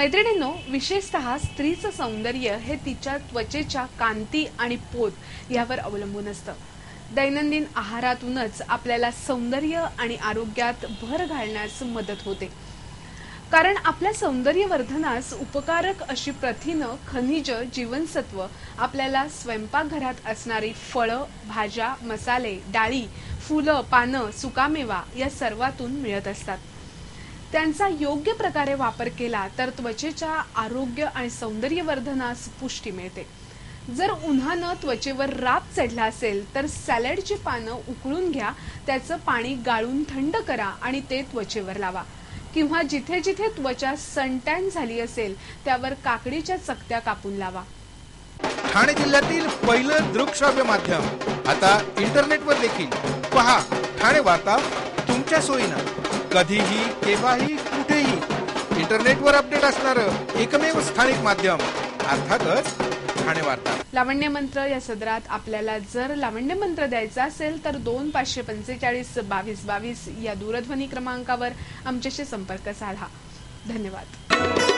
मैत्रिणींनो विशेषतः स्त्रीचं सौंदर्य हे तिच्या त्वचेच्या कांती आणि पोत यावर अवलंबून असतं. दैनंदिन आहारातूनच आपल्याला सौंदर्य आणि आरोग्यात भर घालण्यास मदत होते. कारण आपल्या सौंदर्यवर्धनास उपकारक अशी प्रथिनं खनिज जीवनसत्व आपल्याला स्वयंपाकघरात असणारी फळं भाज्या मसाले डाळी फुलं पानं सुकामेवा या सर्वातून मिळत असतात. त्यांचा योग्य प्रकारे वापर केला तर त्वचेच्या आरोग्य आणि सौंदर्यवर्धनास पुष्टी मिळते. जर उन्हानं त्वचेवर राप चढला असेल तर सॅलडची पानं उकळून घ्या त्याचं पाणी गाळून थंड करा आणि ते त्वचेवर लावा. किंवा जिथे जिथे त्वचा सनटॅन झाली असेल त्यावर काकडीच्या चकत्या कापून लावा. ठाणे जिल्ह्यातील पहिलं दृकश्राव्य माध्यम. आता इंटरनेटवर देखील. पहा ठाणे वार्ता तुमच्या सोयीनं. कधीही केव्हाही कुठेही इंटरनेटवर अपडेट असणारं एकमेव स्थानिक माध्यम अर्थातच ठाणे वार्ता लावण्य मंत्र या सदरात आपल्याला जर लावण्य मंत्र द्यायचा असेल तर दोन पाचशे पंचेचाळीस बावीस बावीस या दूरध्वनी क्रमांकावर आमच्याशी संपर्क साधा. धन्यवाद.